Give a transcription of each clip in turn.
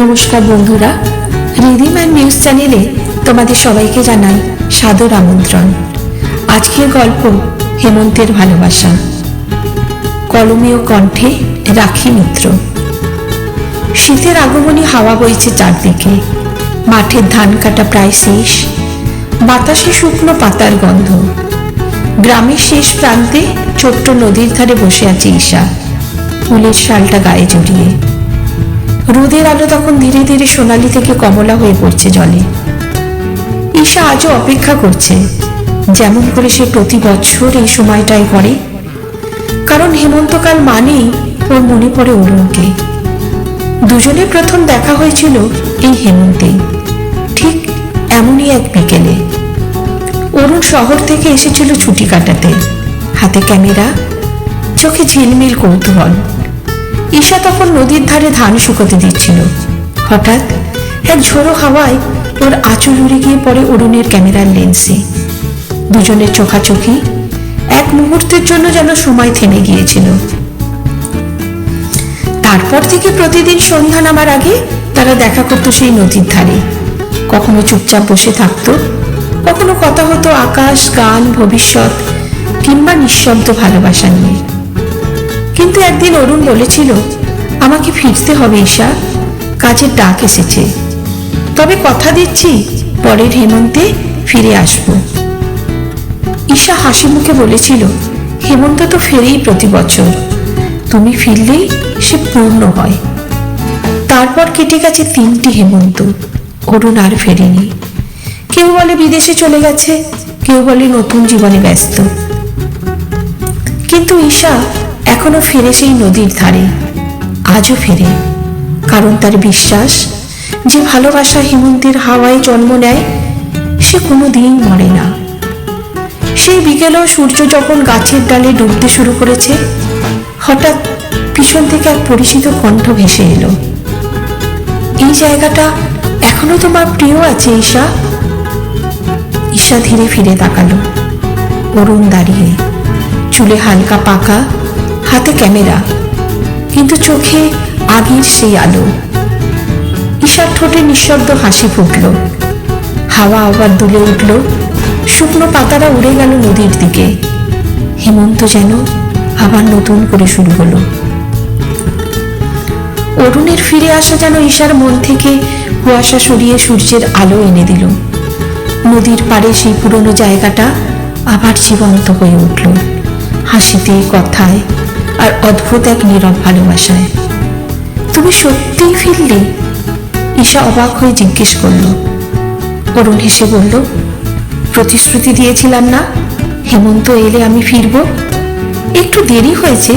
নমস্কার বন্ধুরা, rhythm and news চ্যানেলে তোমাদের সবাইকে জানাই সাদর আমন্ত্রণ। আজকের গল্প হেমন্তের ভালোবাসা। কলমীয় কণ্ঠে রাখি মিত্র। শীতের আগমনী হাওয়া বইছে চারদিকে। মাঠের ধান কাটা প্রায় শেষ। বাতাসে শুকনো পাতার গন্ধ। গ্রামের শেষ প্রান্তে ছোট্ট নদীর ধারে বসে আছে ঈশা। ফুলের শালটা গায়ে জড়িয়ে। রোদের আলো তখন ধীরে ধীরে সোনালি থেকে কমলা হয়ে পড়ছে জলে। ঈশা আজও অপেক্ষা করছে, যেমন করে সে প্রতি বছর এই সময়টায় করে। কারণ হেমন্তকাল মানেই ওর মনে পড়ে অরুণকে। দুজনে প্রথম দেখা হয়েছিল এই হেমন্তে, ঠিক এমনই এক বিকেলে। অরুণ শহর থেকে এসেছিল ছুটি কাটাতে, হাতে ক্যামেরা, চোখে ঝিলমিল কৌতূহল। ঈশা তখন নদীর ধারে ধান শুকোতে দিচ্ছিল। হঠাৎ এক ঝোড়ো হাওয়ায় ওর আঁচল উড়ে গিয়ে পড়ে অরুণের ক্যামেরার লেন্সে। দুজনের চোখাচোখি এক মুহূর্তের জন্য যেন সময় থেমে গিয়েছিল। তারপর থেকে প্রতিদিন সন্ধ্যা নামার আগে তারা দেখা করতো সেই নদীর ধারে। কখনো চুপচাপ বসে থাকতো, কখনো কথা হতো আকাশ, গান, ভবিষ্যৎ কিংবা নিঃশব্দ ভালোবাসা নিয়ে। কিন্তু একদিন অরুণ বলেছিল, আমাকে ফিরতে হবে ঈশা, কাজের ডাক এসেছে। তবে কথা দিচ্ছি পরের হেমন্তে ফিরে আসব। ঈশা হাসি মুখে বলেছিল, হেমন্ত তো ফেরেই প্রতি বছর। তুমি ফিরলেই সে পূর্ণ হয়। তারপর কেটে গেছে তিনটি হেমন্ত। অরুণ আর ফেরেনি। কেউ বলে বিদেশে চলে গেছে, কেউ বলে নতুন জীবনে ব্যস্ত। কিন্তু ঈশা এখনও ফিরে সেই নদীর ধারে। আজও ফিরে। কারণ তার বিশ্বাস, যে ভালোবাসা হেমন্তের হাওয়ায় জন্ম নেয়, সে কোনো দিন মরে না। সেই বিকেলেও সূর্য যখন গাছের ডালে ডুবতে শুরু করেছে, হঠাৎ পিছন থেকে এক পরিচিত কণ্ঠ ভেসে এলো। এই জায়গাটা এখনও তোমার প্রিয় আছে, ঈশা? ঈশা ধীরে ফিরে তাকালো। অরুণ দাঁড়িয়ে, চুলে হালকা পাকা হাতে ক্যামেরা, কিন্তু চোখে আগের সেই আলো। ঈশার ঠোঁটে নিঃশব্দ হাসি ফুটল। হাওয়া আবার দুলে উঠল। শুকনো পাতারা উড়ে গেল নদীর দিকে। হেমন্ত যেন আবার নতুন করে শুরু হলো। অরুণের ফিরে আসা যেন ঈশার মন থেকে কুয়াশা সরিয়ে সূর্যের আলো এনে দিল। নদীর পাড়ে সেই পুরনো জায়গাটা আবার জীবন্ত হয়ে উঠল। হাসিতে, কথায় আর অদ্ভুত এক নীরব ভালোবাসায়। তুমি সত্যিই ফিরলে? ঈশা অবাক হয়ে জিজ্ঞেস করল। অরুণ হেসে বলল, প্রতিশ্রুতি দিয়েছিলাম না। হেমন্ত এলে আমি ফিরব। একটু দেরি হয়েছে,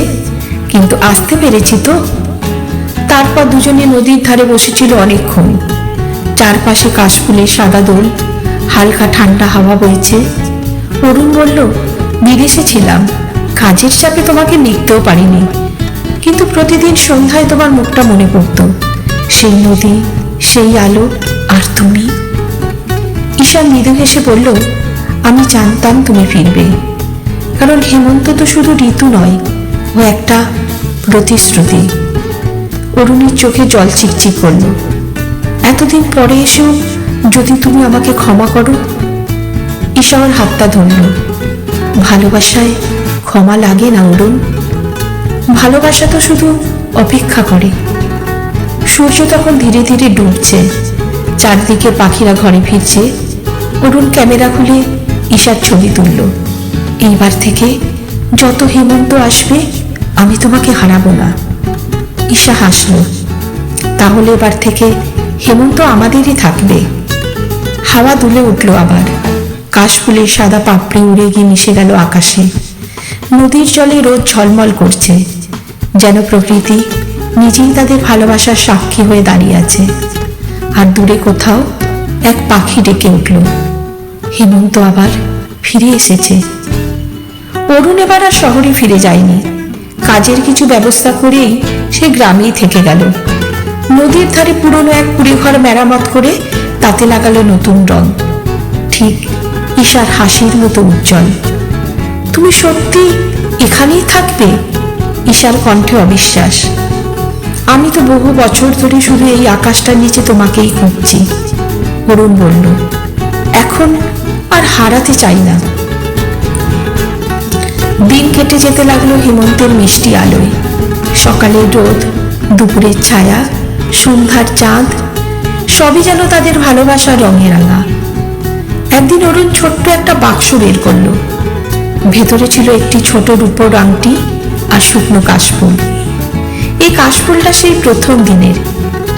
কিন্তু আসতে পেরেছি তো। তারপর দুজনে নদীর ধারে বসেছিল অনেকক্ষণ। চারপাশে কাশফুলের সাদা দোল, হালকা ঠান্ডা হাওয়া বইছে। অরুণ বলল, বিদেশে ছিলাম। কাজের চাপে তোমাকে লিখতেও পারিনি। কিন্তু প্রতিদিন সন্ধ্যায় তোমার মুখটা মনে পড়ত। সেই নদী, সেই আলো, আর তুমি? ঈশা মৃদু হেসে বলল, আমি জানতাম তুমি ফিরবে। কারণ হেমন্ত তো শুধু ঋতু নয়, ও একটা প্রতিশ্রুতি। অরুণীর চোখে জল চিকচিক করল। এতদিন পরে এসেও যদি তুমি আমাকে ক্ষমা করো। ঈশা ওর হাতটা ধরল। ভালোবাসায় ক্ষমা লাগে না অরুণ। ভালোবাসা তো শুধু অপেক্ষা করে। সূর্য তখন ধীরে ধীরে ডুবছে। চারদিকে পাখিরা ঘরে ফিরছে। অরুণ ক্যামেরা খুলে ঈশার ছবি তুলল। এইবার থেকে যত হেমন্ত আসবে, আমি তোমাকে হারাবো না। ঈশা হাসল। তাহলে এবার থেকে হেমন্ত আমাদেরই থাকবে। হাওয়া দুলে উঠল আবার। কাশফুলের সাদা পাপড়ি উড়ে গিয়ে মিশে গেল আকাশে। নদীর জলে রোদ ঝলমল করছে, যেন প্রকৃতি নিজেই তাদের ভালোবাসার সাক্ষী হয়ে দাঁড়িয়ে আছে। আর দূরে কোথাও এক পাখি ডেকে উঠল। হেমন্ত আবার ফিরে এসেছে। অরুণ এবার আর শহরে ফিরে যায়নি। কাজের কিছু ব্যবস্থা করেই সে গ্রামেই থেকে গেল। নদীর ধারে পুরনো এক কুড়িঘর মেরামত করে তাতে লাগালো নতুন রং। ঠিক ঈশার হাসির মতো উজ্জ্বল। তুমি সত্যি এখানেই থাকবে? ঈশার কণ্ঠে অবিশ্বাস। আমি তো বহু বছর ধরে শুধু এই আকাশটার নিচে তোমাকেই খুঁজছি, অরুণ বলল। এখন আর হারাতে চাই না। দিন কেটে যেতে লাগল হেমন্তের মিষ্টি আলোয়। সকালের রোদ, দুপুরের ছায়া, সন্ধ্যার চাঁদ, সবই যেন তাদের ভালোবাসার রঙে রাঙা একদিন অরুণ ছোট্ট একটা বাক্স বের করল। ভেতরে ছিল একটি ছোট রূপোর আংটি আর শুকনো কাশফুল। এই কাশফুলটা সেই প্রথম দিনের।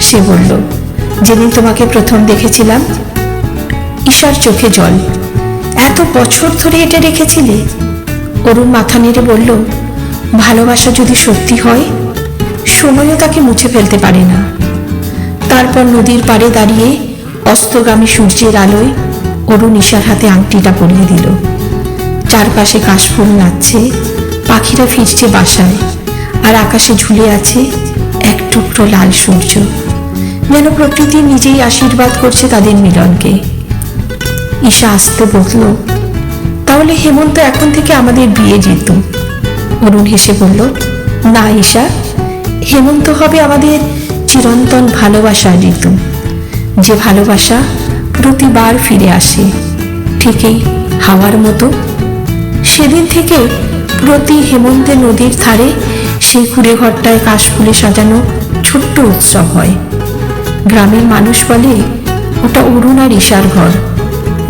সে বলল, যেদিন তোমাকে প্রথম দেখেছিলাম, ঈশার চোখে জল। এত বছর ধরে এটা রেখেছিলে? অরুণ মাথা নেড়ে বলল, ভালোবাসা যদি সত্যি হয়, সময়ও তাকে মুছে ফেলতে পারে না। তারপর নদীর পাড়ে দাঁড়িয়ে অস্তগামী সূর্যের আলোয় অরুণ ঈশার হাতে আংটিটা পরিয়ে দিল। চারপাশে কাশফুল নাচছে, পাখিরা ফিরছে বাসায়, আর আকাশে ঝুলে আছে এক টুকরো লাল সূর্য। যেন প্রকৃতি নিজেই আশীর্বাদ করছে তাদের মিলনকে। ঈশা আসতে বলল, তাহলে হেমন্ত এখন থেকে আমাদের বিয়ে যেত অরুণ হেসে বলল, না ঈশা, হেমন্ত হবে আমাদের চিরন্তন ভালোবাসার ঋতু। যে ভালোবাসা প্রতিবার ফিরে আসে, ঠিকই হাওয়ার মতো সেদিন থেকে প্রতি হেমন্তে নদীর ধারে সেই কুড়ে ঘরটায় কাশফুলে সাজানো ছোট্ট উৎসব হয়। গ্রামের মানুষ বলে ওটা অরুণ আর ঈশার ঘর,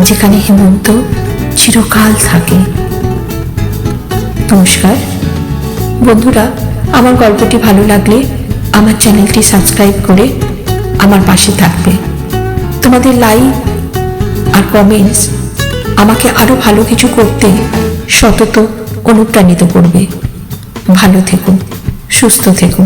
যেখানে হেমন্ত চিরকাল থাকে। নমস্কার। বন্ধুরা, আমার গল্পটি ভালো লাগলে আমার চ্যানেলটি সাবস্ক্রাইব করে আমার পাশে থাকবে। তোমাদের লাইক আর কমেন্টস আমাকে আরও ভালো কিছু করতে সতত অনুপ্রাণিত করবে। ভালো থেকো সুস্থ থেকো